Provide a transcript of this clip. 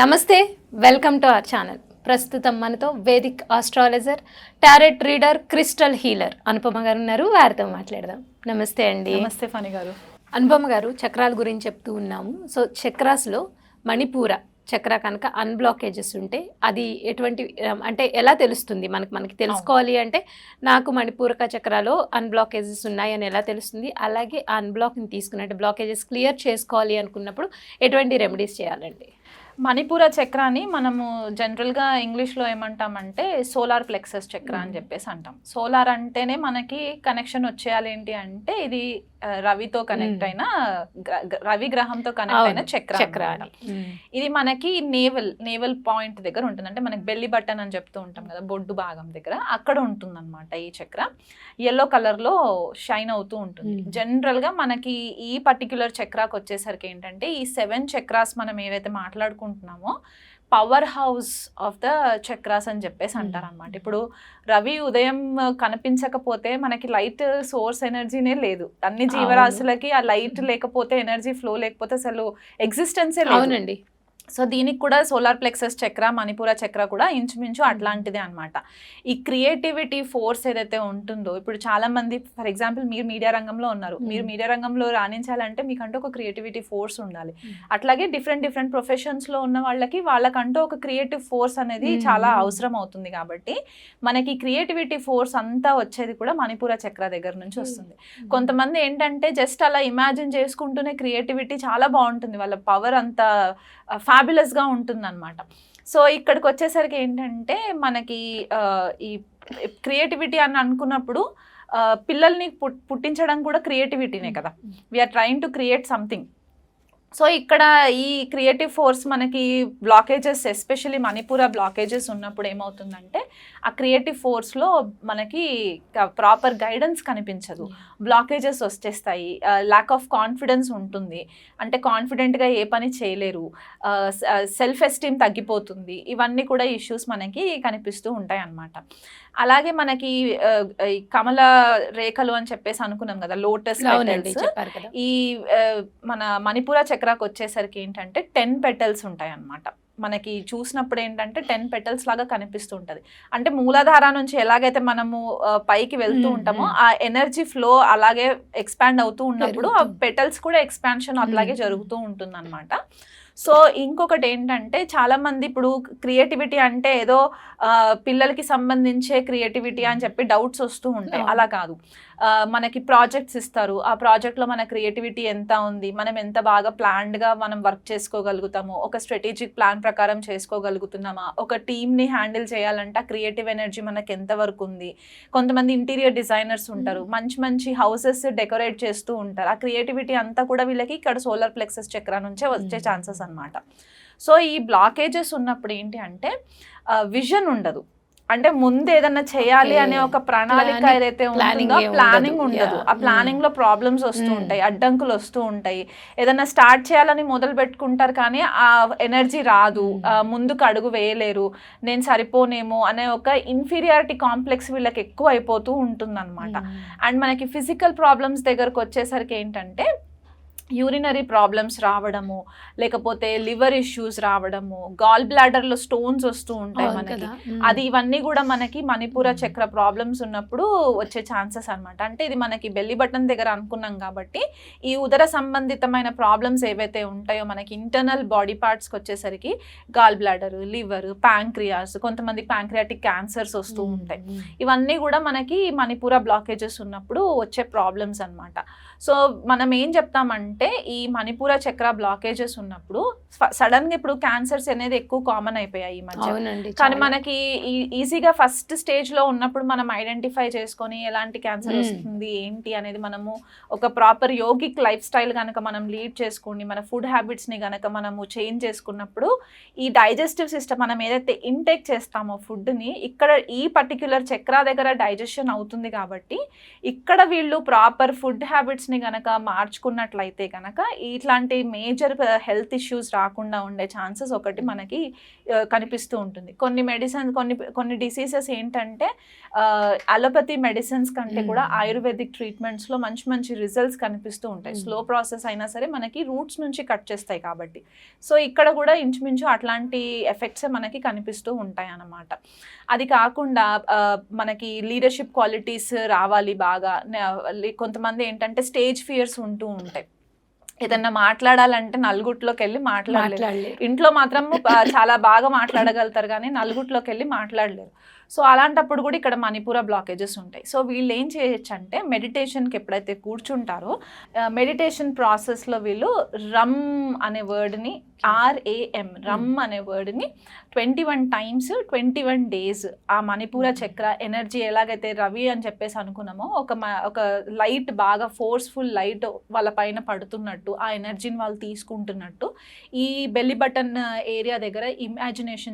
నమస్తే welcome to our channel. ప్రస్తుతం మనతో Vedic astrologer tarot reader crystal healer Anupama గారు ఉన్నారు. వారితో మాట్లాడదాం. నమస్తే అండి. నమస్తే ఫణి గారు. అనుపమ గారు చక్రాల గురించి చెప్తూ ఉన్నాము. సో చక్రాస్లో మణిపూర చక్ర కనుక అన్బ్లాకేజెస్ ఉంటే అది ఎటువంటి అంటే ఎలా తెలుస్తుంది? మనకి మనకి తెలుసుకోవాలి అంటే నాకు మణిపూరక చక్రాలో అన్బ్లాకేజెస్ ఉన్నాయని ఎలా తెలుస్తుంది? అలాగే ఆ అన్బ్లాక్ని తీసుకుని అంటే బ్లాకేజెస్ క్లియర్ చేసుకోవాలి అనుకున్నప్పుడు ఎటువంటి రెమెడీస్ చేయాలండి? మణిపూర చక్రాన్ని మనము జనరల్గా ఇంగ్లీష్లో ఏమంటామంటే సోలార్ ప్లెక్సస్ చక్ర అని చెప్పేసి అంటాం. సోలార్ అంటేనే మనకి కనెక్షన్ వచ్చేయాలి ఏంటి అంటే ఇది రవితో కనెక్ట్. అయిన రవి గ్రహంతో కనెక్ట్ అయిన చక్ర చక్ర ఇది మనకి నేవల్ నేవల్ పాయింట్ దగ్గర ఉంటుంది. అంటే మనకి బెల్లి బటన్ అని చెప్తూ ఉంటాం కదా బొడ్డు భాగం దగ్గర అక్కడ ఉంటుంది అనమాట ఈ చక్ర. ఎల్లో కలర్లో షైన్ అవుతూ ఉంటుంది. Hmm. జనరల్గా మనకి ఈ పర్టిక్యులర్ చక్రాకి వచ్చేసరికి ఏంటంటే ఈ సెవెన్ చక్రాస్ మనం ఏవైతే మాట్లాడుకుంటున్నామో power house of the chakras అని చెప్పేసి అంటారు అనమాట ఇప్పుడు రవి ఉదయం కనిపించకపోతే మనకి లైట్ సోర్స్ ఎనర్జీనే లేదు. అన్ని జీవరాశులకి ఆ లైట్ లేకపోతే ఎనర్జీ ఫ్లో లేకపోతే అసలు ఎగ్జిస్టెన్సే లేదు. అవునండి. సో దీనికి కూడా సోలార్ ప్లెక్సస్ చక్ర మణిపుర చక్ర కూడా ఇంచుమించు అట్లాంటిదే అన్నమాట. ఈ క్రియేటివిటీ ఫోర్స్ ఏదైతే ఉంటుందో ఇప్పుడు చాలా మంది ఫర్ ఎగ్జాంపుల్ మీరు మీడియా రంగంలో ఉన్నారు. మీరు మీడియా రంగంలో రాణించాలంటే మీకంటూ ఒక క్రియేటివిటీ ఫోర్స్ ఉండాలి. అట్లాగే డిఫరెంట్ డిఫరెంట్ ప్రొఫెషన్స్లో ఉన్న వాళ్ళకి వాళ్ళకంటూ ఒక క్రియేటివ్ ఫోర్స్ అనేది. చాలా అవసరం అవుతుంది కాబట్టి మనకి క్రియేటివిటీ ఫోర్స్ అంతా వచ్చేది కూడా మణిపుర చక్ర దగ్గర నుంచి వస్తుంది. కొంతమంది ఏంటంటే జస్ట్ అలా ఇమాజిన్ చేసుకుంటూనే క్రియేటివిటీ చాలా బాగుంటుంది. వాళ్ళ పవర్ అంత ఫ్యాబులస్గా ఉంటుంది అనమాట సో ఇక్కడికి వచ్చేసరికి ఏంటంటే మనకి ఈ క్రియేటివిటీ అని అనుకున్నప్పుడు పిల్లల్ని పుట్- పుట్టించడం కూడా క్రియేటివిటీనే కదా. We're trying to create something so ఇక్కడ ఈ క్రియేటివ్ ఫోర్స్ మనకి బ్లాకేజెస్ ఎస్పెషల్లీ మణిపూర బ్లాకేజెస్ ఉన్నప్పుడు ఏమవుతుందంటే ఆ క్రియేటివ్ ఫోర్స్లో మనకి ప్రాపర్ గైడెన్స్ కనిపించదు. బ్లాకేజెస్ వచ్చేస్తాయి. ల్యాక్ ఆఫ్ కాన్ఫిడెన్స్ ఉంటుంది. అంటే కాన్ఫిడెంట్గా ఏ పని చేయలేరు. సెల్ఫ్ ఎస్టీమ్ తగ్గిపోతుంది. ఇవన్నీ కూడా ఇష్యూస్ మనకి కనిపిస్తూ ఉంటాయి అన్నమాట. అలాగే మనకి కమల రేఖలు అని చెప్పేసి అనుకున్నాం కదా లోటస్ ఈ మన మణిపుర చక్రాకు వచ్చేసరికి ఏంటంటే టెన్ పెటల్స్ ఉంటాయి అన్నమాట మనకి చూసినప్పుడు ఏంటంటే టెన్ పెటల్స్ లాగా కనిపిస్తూ ఉంటది అంటే మూలాధార నుంచి ఎలాగైతే మనము పైకి వెళ్తూ ఉంటామో. ఆ ఎనర్జీ ఫ్లో అలాగే ఎక్స్పాండ్ అవుతూ ఉన్నప్పుడు ఆ. పెటల్స్ కూడా ఎక్స్పాన్షన్ అట్లాగే. జరుగుతూ ఉంటుంది అనమాట సో ఇంకొకటి ఏంటంటే చాలా మంది ఇప్పుడు క్రియేటివిటీ అంటే ఏదో పిల్లలకి సంబంధించే క్రియేటివిటీ అని చెప్పి డౌట్స్ వస్తూ ఉంటాయి. అలా కాదు. మనకి ప్రాజెక్ట్స్ ఇస్తారు. ఆ ప్రాజెక్ట్లో మన క్రియేటివిటీ ఎంత ఉంది? మనం ఎంత బాగా ప్లాన్డ్గా మనం వర్క్ చేసుకోగలుగుతాము? ఒక స్ట్రాటజిక్ ప్లాన్ ప్రకారం చేసుకోగలుగుతున్నామా? ఒక టీమ్ని హ్యాండిల్ చేయాలంటే ఆ క్రియేటివ్ ఎనర్జీ మనకి ఎంత వరకు ఉంది? కొంతమంది ఇంటీరియర్ డిజైనర్స్ ఉంటారు. మంచి మంచి హౌసెస్ డెకరేట్ చేస్తూ ఉంటారు. ఆ క్రియేటివిటీ అంతా కూడా వీళ్ళకి ఇక్కడ సోలార్ ప్లెక్సెస్ చక్ర నుంచే వచ్చే. ఛాన్సెస్ అన్నమాట సో ఈ బ్లాకేజెస్ ఉన్నప్పుడు ఏంటి అంటే విజన్ ఉండదు అంటే ముందు ఏదన్నా చేయాలి. అనే ఒక ప్రణాళిక ఏదైతే ఉంటుందో ఉండదు. ప్లానింగ్ ఉండదు. ఆ ప్లానింగ్లో ప్రాబ్లమ్స్ వస్తూ Hmm. ఉంటాయి అడ్డంకులు వస్తూ ఉంటాయి ఏదన్నా స్టార్ట్ చేయాలని మొదలు పెట్టుకుంటారు కానీ ఆ ఎనర్జీ రాదు Hmm. ముందుకు అడుగు వేయలేరు నేను సరిపోనేమో అనే ఒక ఇన్ఫీరియారిటీ కాంప్లెక్స్ వీళ్ళకి ఎక్కువ అయిపోతూ ఉంటుంది అండ్ మనకి ఫిజికల్ ప్రాబ్లమ్స్ దగ్గరకు వచ్చేసరికి ఏంటంటే యూరినరీ ప్రాబ్లమ్స్ రావడము లేకపోతే లివర్ ఇష్యూస్ రావడము గాల్ బ్లాడర్లో స్టోన్స్ వస్తూ ఉంటాయి మనకి. అది ఇవన్నీ కూడా మనకి మణిపూర చక్ర ప్రాబ్లమ్స్ ఉన్నప్పుడు వచ్చే ఛాన్సెస్ అన్నమాట. అంటే ఇది మనకి బెల్లి బటన్ దగ్గర అనుకున్నాం కాబట్టి ఈ ఉదర సంబంధితమైన ప్రాబ్లమ్స్ ఏవైతే ఉంటాయో మనకి ఇంటర్నల్ బాడీ పార్ట్స్కి వచ్చేసరికి గాల్ బ్లాడర్ లివర్ ప్యాంక్రియాస్ కొంతమంది ప్యాంక్రియాటిక్ క్యాన్సర్స్ వస్తూ ఉంటాయి. ఇవన్నీ కూడా మనకి మణిపూర బ్లాకేజెస్ ఉన్నప్పుడు వచ్చే ప్రాబ్లమ్స్ అన్నమాట. సో మనం ఏం చెప్తామంటే ఈ మణిపూర చక్ర బ్లాకేజెస్ ఉన్నప్పుడు సడన్గా ఇప్పుడు క్యాన్సర్స్ అనేది ఎక్కువ కామన్ అయిపోయాయి ఈ మధ్య కానీ. మనకి ఈజీగా ఫస్ట్ స్టేజ్లో ఉన్నప్పుడు మనం ఐడెంటిఫై చేసుకొని ఎలాంటి క్యాన్సర్. వస్తుంది ఏంటి అనేది మనము ఒక ప్రాపర్ యోగిక్ లైఫ్ స్టైల్ కనుక మనం లీడ్ చేసుకుని మన ఫుడ్ హ్యాబిట్స్ని కనుక మనము చేంజ్ చేసుకున్నప్పుడు ఈ డైజెస్టివ్ సిస్టమ్ మనం ఏదైతే ఇంటేక్ చేస్తామో ఫుడ్ని ఇక్కడ ఈ పర్టిక్యులర్ చక్ర దగ్గర డైజెషన్ అవుతుంది కాబట్టి ఇక్కడ వీళ్ళు ప్రాపర్ ఫుడ్ హ్యాబిట్స్ని గనక మార్చుకున్నట్లయితే కనుక ఇట్లాంటి మేజర్ హెల్త్ ఇష్యూస్ రాకుండా ఉండే ఛాన్సెస్ ఒకటి మనకి కనిపిస్తూ ఉంటుంది. కొన్ని మెడిసిన్ కొన్ని కొన్ని డిసీజెస్ ఏంటంటే అలోపతి మెడిసిన్స్ కంటే. కూడా ఆయుర్వేదిక్ ట్రీట్మెంట్స్లో మంచి మంచి రిజల్ట్స్ కనిపిస్తూ ఉంటాయి. స్లో ప్రాసెస్ అయినా సరే మనకి రూట్స్ నుంచి కట్ చేస్తాయి కాబట్టి. సో ఇక్కడ కూడా ఇంచుమించు అట్లాంటి ఎఫెక్ట్స్ మనకి కనిపిస్తూ ఉంటాయి అన్నమాట. అది కాకుండా మనకి లీడర్షిప్ క్వాలిటీస్ రావాలి బాగా. కొంతమంది ఏంటంటే స్టేజ్ ఫియర్స్ ఉంటూ ఉంటాయి. ఏదన్నా మాట్లాడాలంటే నలుగుట్లోకి వెళ్ళి మాట్లాడలేదు ఇంట్లో మాత్రం చాలా బాగా మాట్లాడగలుగుతారు కానీ నలుగుట్లోకి వెళ్ళి మాట్లాడలేరు. సో అలాంటప్పుడు కూడా ఇక్కడ మణిపూర బ్లాకేజెస్ ఉంటాయి. సో వీళ్ళు ఏం చేయొచ్చు అంటే మెడిటేషన్కి ఎప్పుడైతే కూర్చుంటారో మెడిటేషన్ ప్రాసెస్లో వీళ్ళు రమ్ అనే వర్డ్ని ఆర్ఏఎం రమ్ అనే వర్డ్ని twenty one times twenty one days ఆ మణిపూర చక్ర ఎనర్జీ ఎలాగైతే రవి అని చెప్పేసి అనుకున్నామో ఒక మ- ఒక లైట్ బాగా ఫోర్స్ఫుల్ లైట్ వాళ్ళ పైన పడుతున్నట్టు ఆ ఎనర్జీని వాళ్ళు తీసుకుంటున్నట్టు ఈ బెల్లి బటన్ ఏరియా దగ్గర ఇమాజినేషన్